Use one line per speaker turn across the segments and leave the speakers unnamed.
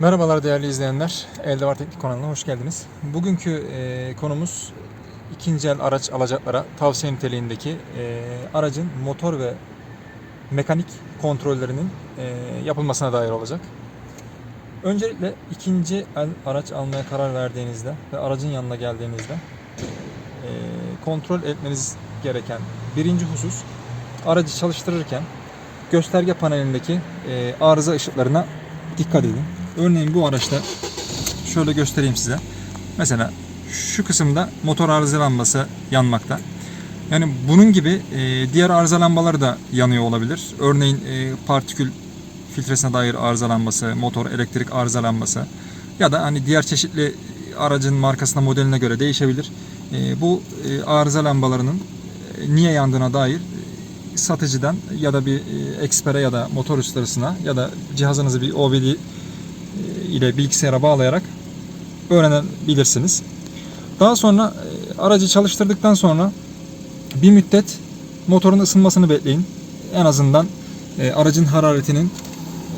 Merhabalar değerli izleyenler. Elde Var Teknik kanalına hoş geldiniz. Bugünkü e, konumuz ikinci el araç alacaklara tavsiye niteliğindeki e, aracın motor ve mekanik kontrollerinin e, yapılmasına dair olacak. Öncelikle ikinci el araç almaya karar verdiğinizde ve aracın yanına geldiğinizde e, kontrol etmeniz gereken birinci husus aracı çalıştırırken gösterge panelindeki e, arıza ışıklarına dikkat edin. Örneğin bu araçta şöyle göstereyim size. Mesela şu kısımda motor arıza lambası yanmakta. Yani bunun gibi e, diğer arıza lambaları da yanıyor olabilir. Örneğin e, partikül filtresine dair arıza lambası, motor elektrik arıza lambası ya da hani diğer çeşitli aracın markasına modeline göre değişebilir. E, bu e, arıza lambalarının e, niye yandığına dair e, satıcıdan ya da bir e, ekspere ya da motor ustasına ya da cihazınızı bir OBD ile bilgisayara bağlayarak öğrenebilirsiniz. Daha sonra e, aracı çalıştırdıktan sonra bir müddet motorun ısınmasını bekleyin. En azından e, aracın hararetinin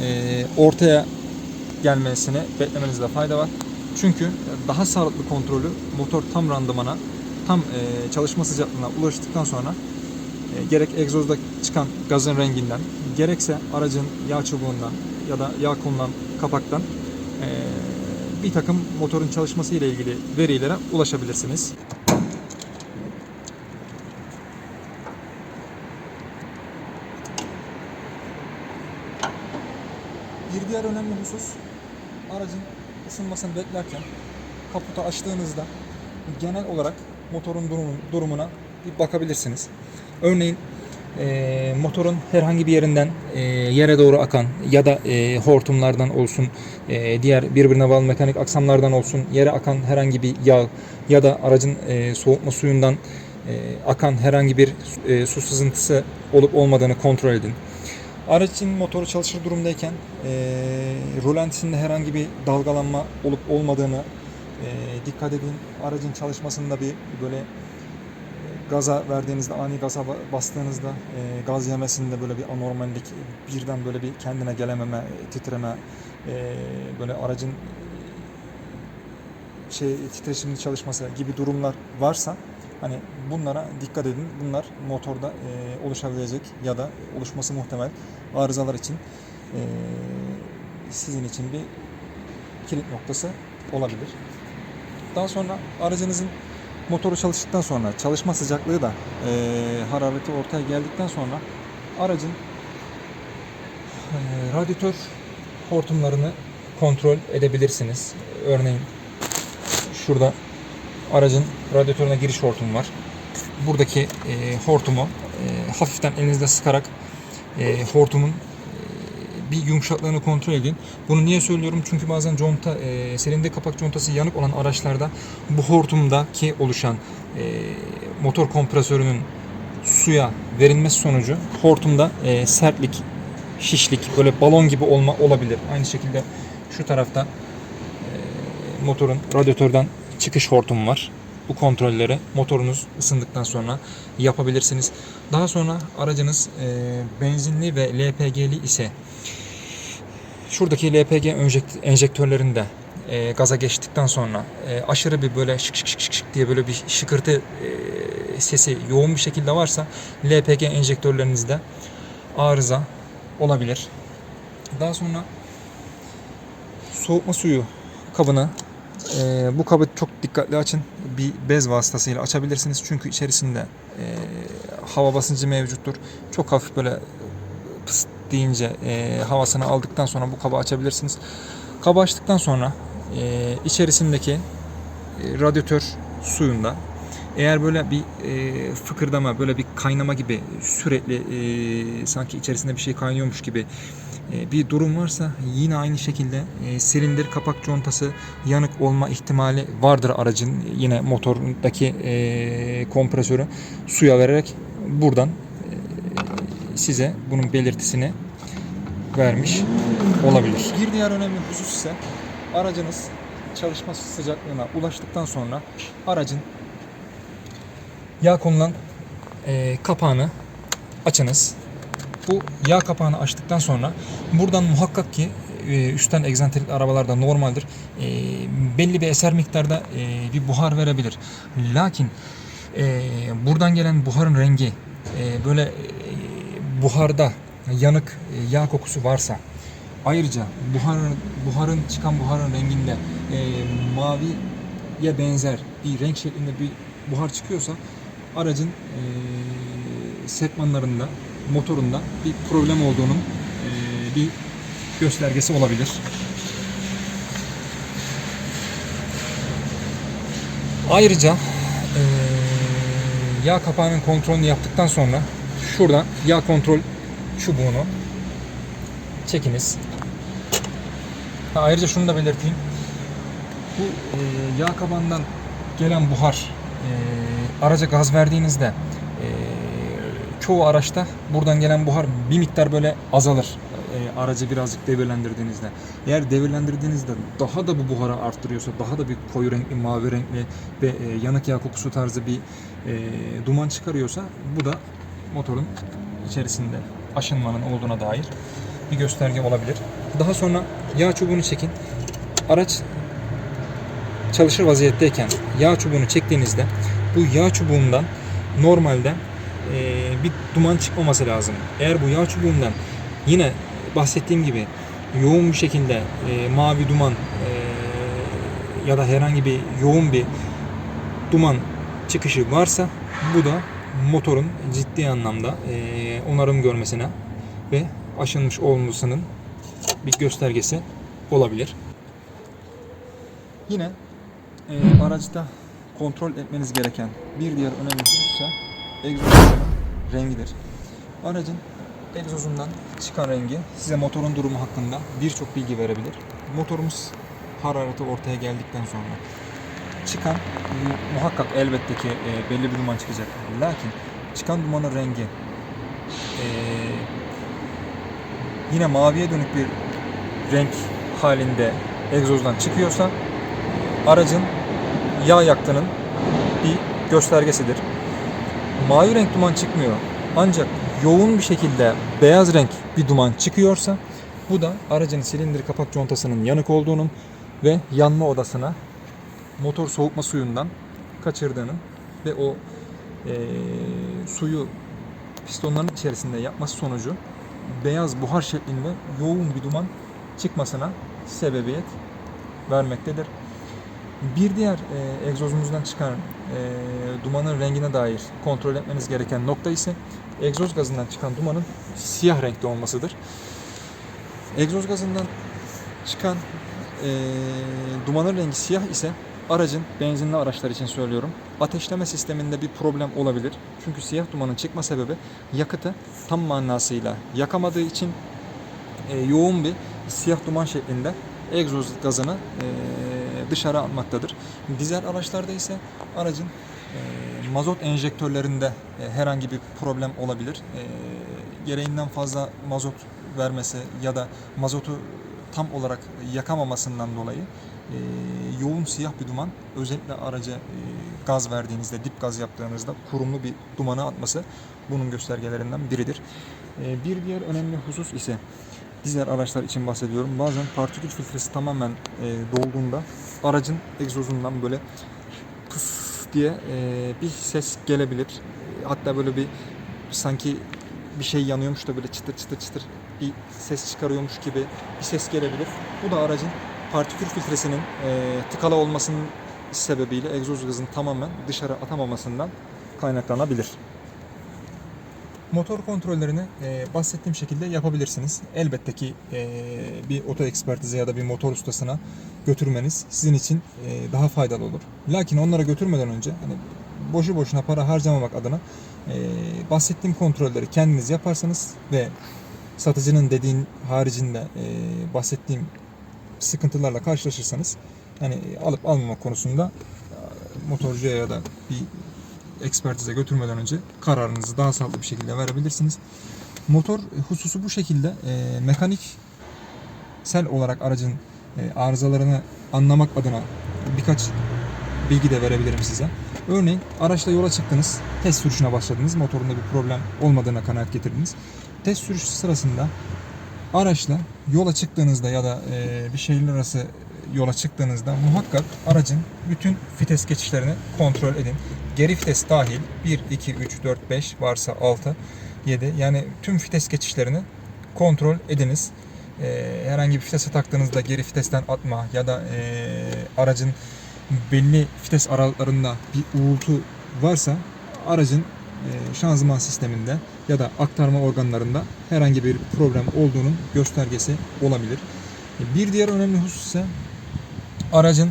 e, ortaya gelmesini beklemenizde fayda var. Çünkü daha sağlıklı kontrolü motor tam randımana, tam e, çalışma sıcaklığına ulaştıktan sonra e, gerek egzozda çıkan gazın renginden, gerekse aracın yağ çubuğundan ya da yağ konulan kapaktan bir takım motorun çalışması ile ilgili verilere ulaşabilirsiniz. Bir diğer önemli husus aracın ısınmasını beklerken kaputu açtığınızda genel olarak motorun durumun, durumuna bir bakabilirsiniz. Örneğin e, motorun herhangi bir yerinden e, yere doğru akan ya da e, hortumlardan olsun, e, diğer birbirine bağlı mekanik aksamlardan olsun yere akan herhangi bir yağ ya da aracın e, soğutma suyundan e, akan herhangi bir e, su sızıntısı olup olmadığını kontrol edin. Aracın motoru çalışır durumdayken e, rolantisinde herhangi bir dalgalanma olup olmadığını e, dikkat edin. Aracın çalışmasında bir böyle gaza verdiğinizde ani gaza ba- bastığınızda e, gaz yemesinde böyle bir anormallik birden böyle bir kendine gelememe titreme e, böyle aracın şey titreşimli çalışması gibi durumlar varsa hani bunlara dikkat edin. Bunlar motorda e, oluşabilecek ya da oluşması muhtemel arızalar için e, sizin için bir kilit noktası olabilir. Daha sonra aracınızın motoru çalıştıktan sonra çalışma sıcaklığı da e, harareti ortaya geldikten sonra aracın e, radyatör hortumlarını kontrol edebilirsiniz. Örneğin şurada aracın radyatörüne giriş hortumu var. Buradaki e, hortumu e, hafiften elinizle sıkarak e, hortumun bir yumuşaklığını kontrol edin. Bunu niye söylüyorum? Çünkü bazen conta, e, silindir kapak contası yanık olan araçlarda bu hortumdaki oluşan e, motor kompresörünün suya verilmesi sonucu hortumda e, sertlik, şişlik, böyle balon gibi olma olabilir. Aynı şekilde şu tarafta e, motorun radyatörden çıkış hortumu var. Bu kontrolleri motorunuz ısındıktan sonra yapabilirsiniz. Daha sonra aracınız e, benzinli ve LPG'li ise şuradaki LPG enjekt- enjektörlerinde e, gaza geçtikten sonra e, aşırı bir böyle şık şık şık şık diye böyle bir şıkırtı e, sesi yoğun bir şekilde varsa LPG enjektörlerinizde arıza olabilir. Daha sonra soğutma suyu kabını e, bu kabı çok dikkatli açın. Bir bez vasıtasıyla açabilirsiniz. Çünkü içerisinde e, hava basıncı mevcuttur. Çok hafif böyle pıs deyince e, havasını aldıktan sonra bu kabı açabilirsiniz. Kabı açtıktan sonra e, içerisindeki e, radyatör suyunda eğer böyle bir e, fıkırdama, böyle bir kaynama gibi sürekli e, sanki içerisinde bir şey kaynıyormuş gibi e, bir durum varsa yine aynı şekilde e, silindir kapak contası yanık olma ihtimali vardır aracın yine motordaki e, kompresörü suya vererek buradan size bunun belirtisini vermiş olabilir. Bir diğer önemli husus ise aracınız çalışma sıcaklığına ulaştıktan sonra aracın yağ konulan e, kapağını açınız. Bu yağ kapağını açtıktan sonra buradan muhakkak ki e, üstten egzantrikli arabalarda normaldir. E, belli bir eser miktarda e, bir buhar verebilir. Lakin e, buradan gelen buharın rengi e, böyle buharda yanık e, yağ kokusu varsa ayrıca buharın buharın çıkan buharın renginde e, maviye benzer bir renk şeklinde bir buhar çıkıyorsa aracın e, sekmanlarında motorunda bir problem olduğunun e, bir göstergesi olabilir. Ayrıca eee, yağ kapağının kontrolünü yaptıktan sonra şuradan yağ kontrol çubuğunu çekiniz. Ha, ayrıca şunu da belirteyim. Bu eee, yağ kapağından gelen buhar eee, araca gaz verdiğinizde eee, çoğu araçta buradan gelen buhar bir miktar böyle azalır e, aracı birazcık devirlendirdiğinizde. Eğer devirlendirdiğinizde daha da bu buharı arttırıyorsa, daha da bir koyu renkli, mavi renkli ve e, yanık yağ kokusu tarzı bir e, duman çıkarıyorsa bu da motorun içerisinde aşınmanın olduğuna dair bir gösterge olabilir. Daha sonra yağ çubuğunu çekin. Araç çalışır vaziyetteyken yağ çubuğunu çektiğinizde bu yağ çubuğundan normalde e, bir duman çıkmaması lazım. Eğer bu yağ çubuğundan yine bahsettiğim gibi yoğun bir şekilde e, mavi duman e, ya da herhangi bir yoğun bir duman çıkışı varsa bu da motorun ciddi anlamda e, onarım görmesine ve aşınmış olmasının bir göstergesi olabilir. Yine e, araçta kontrol etmeniz gereken bir diğer önemli husus ise egzozun rengidir. Aracın egzozundan çıkan rengi size motorun durumu hakkında birçok bilgi verebilir. Motorumuz harareti ortaya geldikten sonra çıkan mu- muhakkak elbette ki e, belli bir duman çıkacak. Lakin çıkan dumanın rengi e, yine maviye dönük bir renk halinde egzozdan çıkıyorsa aracın yağ yaktığının bir göstergesidir. Mavi renk duman çıkmıyor. Ancak yoğun bir şekilde beyaz renk bir duman çıkıyorsa bu da aracın silindir kapak contasının yanık olduğunun ve yanma odasına motor soğutma suyundan kaçırdığının ve o eee, suyu pistonların içerisinde yapması sonucu beyaz buhar şeklinde yoğun bir duman çıkmasına sebebiyet vermektedir. Bir diğer e, egzozumuzdan çıkan e, dumanın rengine dair kontrol etmeniz gereken nokta ise egzoz gazından çıkan dumanın siyah renkte olmasıdır. Egzoz gazından çıkan e, dumanın rengi siyah ise aracın benzinli araçlar için söylüyorum ateşleme sisteminde bir problem olabilir. Çünkü siyah dumanın çıkma sebebi yakıtı tam manasıyla yakamadığı için e, yoğun bir siyah duman şeklinde egzoz gazını e, dışarı atmaktadır. Dizel araçlarda ise aracın e, mazot enjektörlerinde e, herhangi bir problem olabilir. E, gereğinden fazla mazot vermesi ya da mazotu tam olarak yakamamasından dolayı e, yoğun siyah bir duman özellikle araca e, gaz verdiğinizde, dip gaz yaptığınızda kurumlu bir dumanı atması bunun göstergelerinden biridir. E, bir diğer önemli husus ise dizel araçlar için bahsediyorum. Bazen partikül filtresi tamamen e, dolduğunda aracın egzozundan böyle pıs diye e, bir ses gelebilir. Hatta böyle bir sanki bir şey yanıyormuş da böyle çıtır çıtır çıtır bir ses çıkarıyormuş gibi bir ses gelebilir. Bu da aracın partikül filtresinin e, tıkalı olmasının sebebiyle egzoz gazını tamamen dışarı atamamasından kaynaklanabilir. Motor kontrollerini e, bahsettiğim şekilde yapabilirsiniz. Elbette ki e, bir oto ekspertize ya da bir motor ustasına götürmeniz sizin için e, daha faydalı olur. Lakin onlara götürmeden önce hani boşu boşuna para harcamamak adına e, bahsettiğim kontrolleri kendiniz yaparsanız ve satıcının dediğin haricinde e, bahsettiğim sıkıntılarla karşılaşırsanız yani alıp almamak konusunda e, motorcuya ya da bir ekspertize götürmeden önce kararınızı daha sağlıklı bir şekilde verebilirsiniz. Motor hususu bu şekilde e, mekanik sel olarak aracın e, arızalarını anlamak adına birkaç bilgi de verebilirim size. Örneğin araçla yola çıktınız, test sürüşüne başladınız, motorunda bir problem olmadığına kanaat getirdiniz. Test sürüşü sırasında araçla yola çıktığınızda ya da e, bir şehirler arası yola çıktığınızda muhakkak aracın bütün vites geçişlerini kontrol edin. Geri vites dahil 1, 2, 3, 4, 5 varsa 6, 7 yani tüm vites geçişlerini kontrol ediniz. E, herhangi bir vitese taktığınızda geri vitesten atma ya da e, aracın belli vites aralıklarında bir uğultu varsa aracın şanzıman sisteminde ya da aktarma organlarında herhangi bir problem olduğunun göstergesi olabilir. E, Bir diğer önemli husus ise aracın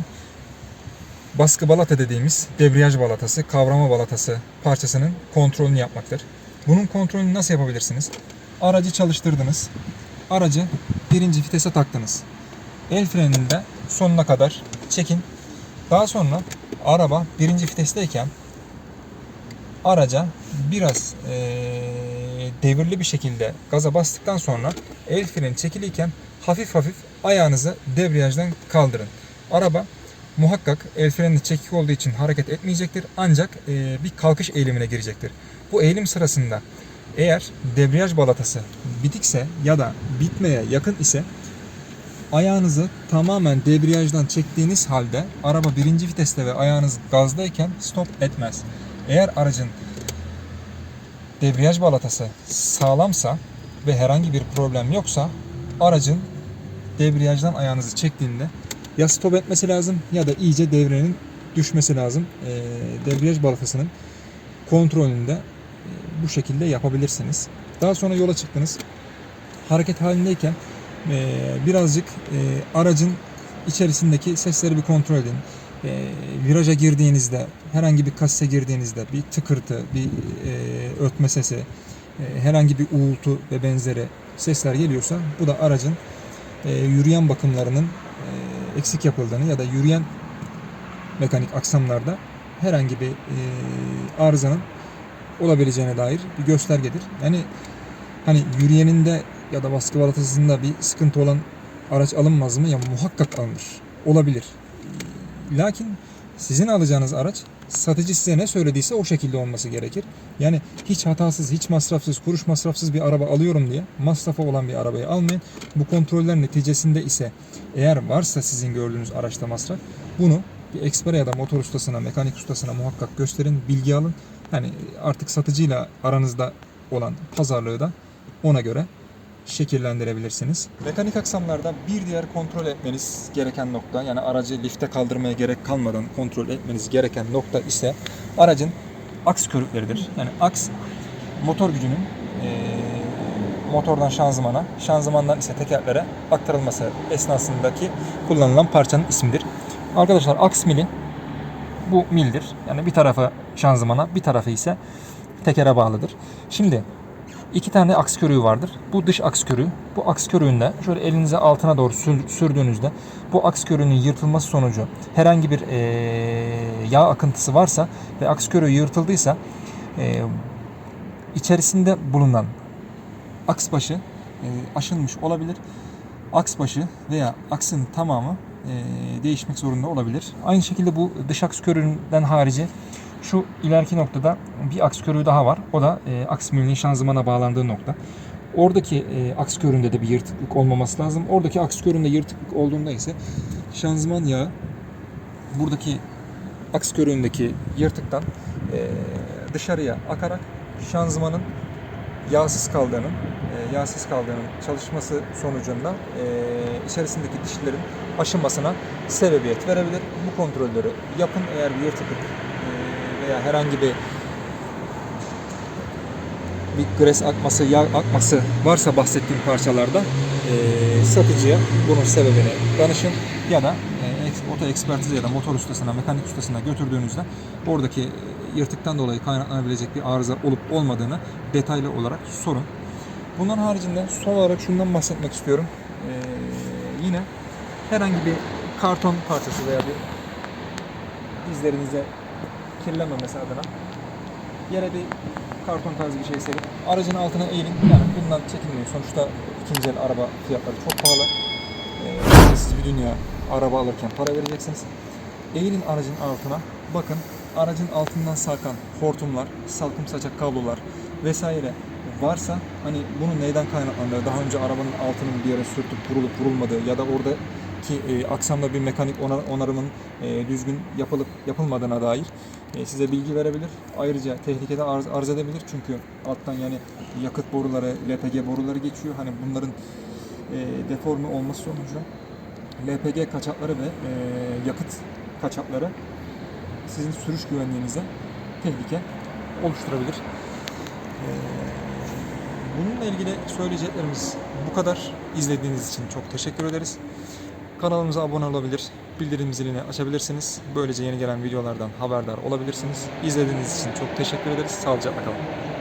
baskı balata dediğimiz debriyaj balatası, kavrama balatası parçasının kontrolünü yapmaktır. Bunun kontrolünü nasıl yapabilirsiniz? Aracı çalıştırdınız. Aracı birinci vitese taktınız. El freninde sonuna kadar çekin. Daha sonra araba birinci vitesteyken araca biraz eee, devirli bir şekilde gaza bastıktan sonra el freni çekiliyken hafif hafif ayağınızı debriyajdan kaldırın. Araba muhakkak el freni çekik olduğu için hareket etmeyecektir ancak eee, bir kalkış eğilimine girecektir. Bu eğilim sırasında eğer debriyaj balatası bitikse ya da bitmeye yakın ise ayağınızı tamamen debriyajdan çektiğiniz halde araba birinci viteste ve ayağınız gazdayken stop etmez. Eğer aracın debriyaj balatası sağlamsa ve herhangi bir problem yoksa aracın debriyajdan ayağınızı çektiğinde ya stop etmesi lazım ya da iyice devrenin düşmesi lazım. Ee, debriyaj balatasının kontrolünde e, bu şekilde yapabilirsiniz. Daha sonra yola çıktınız. Hareket halindeyken e, birazcık e, aracın içerisindeki sesleri bir kontrol edin. E, viraja girdiğinizde, herhangi bir kasse girdiğinizde bir tıkırtı, bir e, ötme sesi, e, herhangi bir uğultu ve benzeri sesler geliyorsa bu da aracın e, yürüyen bakımlarının e, eksik yapıldığını ya da yürüyen mekanik aksamlarda herhangi bir e, arızanın olabileceğine dair bir göstergedir. Yani hani yürüyeninde ya da baskı balatasında bir sıkıntı olan araç alınmaz mı? Ya muhakkak alınır. Olabilir. Lakin sizin alacağınız araç satıcı size ne söylediyse o şekilde olması gerekir. Yani hiç hatasız, hiç masrafsız, kuruş masrafsız bir araba alıyorum diye masrafı olan bir arabayı almayın. Bu kontroller neticesinde ise eğer varsa sizin gördüğünüz araçta masraf bunu bir ekspere ya da motor ustasına, mekanik ustasına muhakkak gösterin, bilgi alın. Yani artık satıcıyla aranızda olan pazarlığı da ona göre şekillendirebilirsiniz. Mekanik aksamlarda bir diğer kontrol etmeniz gereken nokta yani aracı lifte kaldırmaya gerek kalmadan kontrol etmeniz gereken nokta ise aracın aks körükleridir. Yani aks motor gücünün eee, motordan şanzımana, şanzımandan ise tekerlere aktarılması esnasındaki kullanılan parçanın ismidir. Arkadaşlar aks mili bu mildir. Yani bir tarafı şanzımana, bir tarafı ise tekere bağlıdır. Şimdi iki tane aks körüğü vardır. Bu dış aks körüğü. Bu aks körüğünde şöyle elinize altına doğru sür- sürdüğünüzde bu aks körüğünün yırtılması sonucu herhangi bir eee, yağ akıntısı varsa ve aks körüğü yırtıldıysa eee, içerisinde bulunan aks başı eee, aşınmış olabilir. Aks başı veya aksın tamamı eee, değişmek zorunda olabilir. Aynı şekilde bu dış aks körüğünden harici şu ileriki noktada bir aks körüğü daha var. O da e, aks milinin şanzımana bağlandığı nokta. Oradaki e, aks körüğünde de bir yırtıklık olmaması lazım. Oradaki aks körüğünde yırtıklık olduğunda ise şanzıman yağı buradaki aks körüğündeki yırtıktan e, dışarıya akarak şanzımanın yağsız kaldığının, e, yağsız kaldığının çalışması sonucunda e, içerisindeki dişlerin aşınmasına sebebiyet verebilir. Bu kontrolleri yapın eğer bir yırtıklık veya herhangi bir bir gres akması, yağ akması varsa bahsettiğim parçalarda e, satıcıya bunun sebebini danışın ya da e, oto ekspertize ya da motor ustasına, mekanik ustasına götürdüğünüzde oradaki yırtıktan dolayı kaynaklanabilecek bir arıza olup olmadığını detaylı olarak sorun. Bundan haricinde son olarak şundan bahsetmek istiyorum. E, yine herhangi bir karton parçası veya bir dizlerinize kirlenmemesi adına yere bir karton tarzı bir şey serip aracın altına eğilin. Yani bundan çekinmeyin. Sonuçta ikinci el araba fiyatları çok pahalı. Ee, siz bir dünya araba alırken para vereceksiniz. Eğilin aracın altına. Bakın aracın altından sarkan hortumlar, salkım saçak kablolar vesaire varsa hani bunun neyden kaynaklandığı, daha önce arabanın altının bir yere sürtüp vurulup vurulmadığı ya da oradaki e, aksamda bir mekanik onar- onarımın e, düzgün yapılıp yapılmadığına dair size bilgi verebilir. Ayrıca tehlikede arz, arz edebilir çünkü alttan yani yakıt boruları, LPG boruları geçiyor. Hani bunların e, deforme olması sonucu LPG kaçakları ve e, yakıt kaçakları sizin sürüş güvenliğinize tehlike oluşturabilir. E, bununla ilgili söyleyeceklerimiz bu kadar. İzlediğiniz için çok teşekkür ederiz. Kanalımıza abone olabilir, bildirim zilini açabilirsiniz. Böylece yeni gelen videolardan haberdar olabilirsiniz. İzlediğiniz için çok teşekkür ederiz. Sağlıcakla kalın.